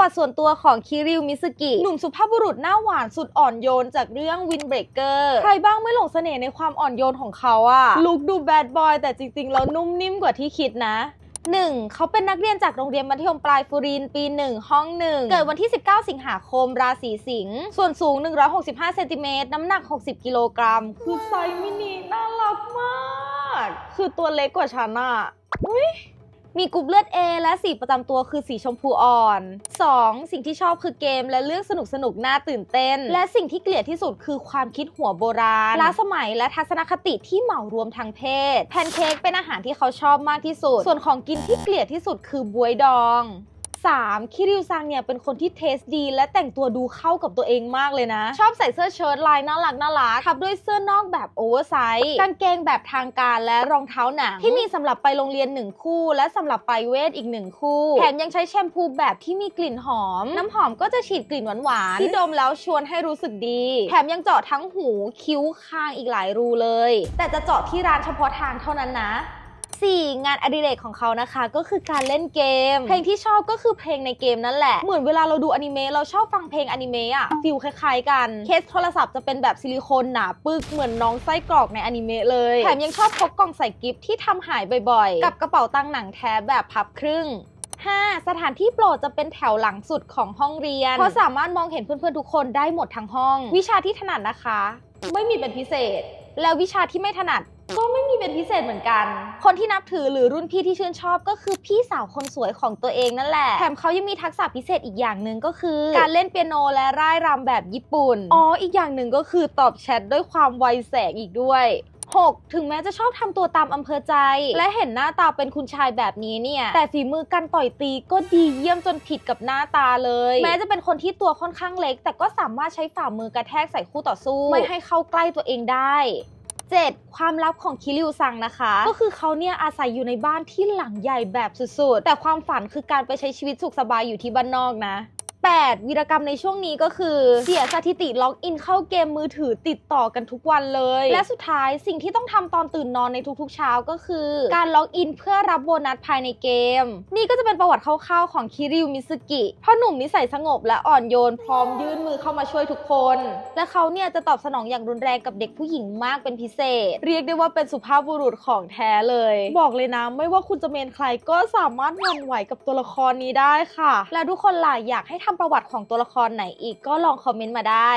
วัติส่วนตัวของคิริวมิสกิ หนุ่มสุภาพบุรุษหน้าหวานสุดอ่อนโยนจากเรื่องวินเบรกเกอร์ใครบ้างไม่หลงเสน่ห์ในความอ่อนโยนของเขาอะลุคดูแบดบอยแต่จริงๆ แล้วนุ่มนิ่มกว่าที่คิดนะ 1. เขาเป็นนักเรียนจากโรงเรียนมัธยมปลายฟูริน ปี 1 ห้อง 1 เกิดวันที่ 19 สิงหาคม ราศีสิงห์ ส่วนสูง 165เซนติเมตร น้ำหนัก 60 กิโลกรัม คือไซส์มินิน่ารักมาก คือตัวเล็กกว่าฉันอะอุ๊ย มีกรุ๊ปเลือด A และสีประจำตัวคือสีชมพูอ่อน 2. สิ่งที่ชอบคือเกมและเรื่องสนุกสนุกน่าตื่นเต้น และสิ่งที่เกลียดที่สุดคือความคิดหัวโบราณล้าสมัยและทัศนคติที่เหมารวมทางเพศ แพนเค้กเป็นอาหารที่เขาชอบมากที่สุด ส่วนของกินที่เกลียดที่สุดคือบวยดอง 3. คิริวซังเนี่ยเป็นคนที่เทสดี และแต่งตัวดูเข้ากับตัวเองมากเลยนะ ชอบใส่เสื้อเชิ้ตลายน่ารักน่ารักทับด้วยเสื้อนอกแบบโอเวอร์ไซส์กางเกงแบบทางการและรองเท้าหนังที่มีสำหรับไปโรงเรียนหนึ่งคู่ และสำหรับไปเวทอีกหนึ่งคู่ แถมยังใช้แชมพูแบบที่มีกลิ่นหอม น้ำหอมก็จะฉีดกลิ่นหวานๆที่ดมแล้วชวนให้รู้สึกดี แถมยังเจาะทั้งหูคิ้วคางอีกหลายรูเลย แต่จะเจาะที่ร้านเฉพาะทางเท่านั้นนะ 4. งานอดิเรกของเขานะคะ ก็คือการเล่นเกม เพลงที่ชอบก็คือเพลงในเกมนั่นแหละ เหมือนเวลาเราดูอนิเมะเราชอบฟังเพลงอนิเมะอะฟิลคล้ายๆกัน เคสโทรศัพท์จะเป็นแบบซิลิโคนหนาปึกเหมือนน้องไส้กรอกในอนิเมะเลย แถมยังชอบพกกล่องใส่กิฟต์ที่ทำหายบ่อยๆ กับกระเป๋าตังค์หนังแท้แบบพับครึ่ง 5. สถานที่โปรดจะเป็นแถวหลังสุดของห้องเรียน เพราะสามารถมองเห็นเพื่อนๆทุกคนได้หมดทั้งห้อง วิชาที่ถนัดนะคะ ไม่มีเป็นพิเศษ แล้ววิชาที่ไม่ถนัด ก็ไม่มีเป็นพิเศษเหมือนกัน คนที่นับถือหรือรุ่นพี่ที่ชื่นชอบก็คือพี่สาวคนสวยของตัวเองนั่นแหละ แถมเขายังมีทักษะพิเศษอีกอย่างหนึ่งก็คือ การเล่นเปียโนและร่ายรำแบบญี่ปุ่น อ๋อ อีกอย่างหนึ่งก็คือตอบแชทด้วยความไวแสงอีกด้วย 6. ถึงแม้จะชอบทำตัวตามอำเภอใจ และเห็นหน้าตาเป็นคุณชายแบบนี้เนี่ย แต่ฝีมือการต่อยตีก็ดีเยี่ยมจนผิดกับหน้าตาเลย แม้จะเป็นคนที่ตัวค่อนข้างเล็ก แต่ก็สามารถใช้ฝ่ามือกระแทกใส่คู่ต่อสู้ ไม่ให้เข้าใกล้ตัวเองได้ 7. ความลับของคิริวซังนะคะ ก็คือเขาเนี่ยอาศัยอยู่ในบ้านที่หลังใหญ่แบบสุดๆ แต่ความฝันคือการไปใช้ชีวิตสุขสบายอยู่ที่บ้านนอกนะ 8. วีรกรรมในช่วงนี้ก็คือ เสียสถิติล็อกอินเข้าเกมมือถือติดต่อกันทุกวันเลย และสุดท้ายสิ่งที่ต้องทำตอนตื่นนอนในทุกๆเช้าก็คือ การล็อกอินเพื่อรับโบนัสภายในเกม นี่ก็จะเป็นประวัติคร่าวๆของคิริวมิสกิพ่อหนุ่มนิสัยสงบและอ่อนโยนพร้อมยื่นมือเข้ามาช่วยทุกคน และเขาเนี่ยจะตอบสนองอย่างรุนแรงกับเด็กผู้หญิงมากเป็นพิเศษ เรียกได้ว่าเป็นสุภาพบุรุษของแท้เลย บอกเลยนะ ไม่ว่าคุณจะเมนใครก็สามารถหวั่นไหวกับตัวละครนี้ได้ค่ะ แล้วทุกคนล่ะอยากให้ทำประวัติของตัวละครไหนอีกก็ลองคอมเมนต์มาได้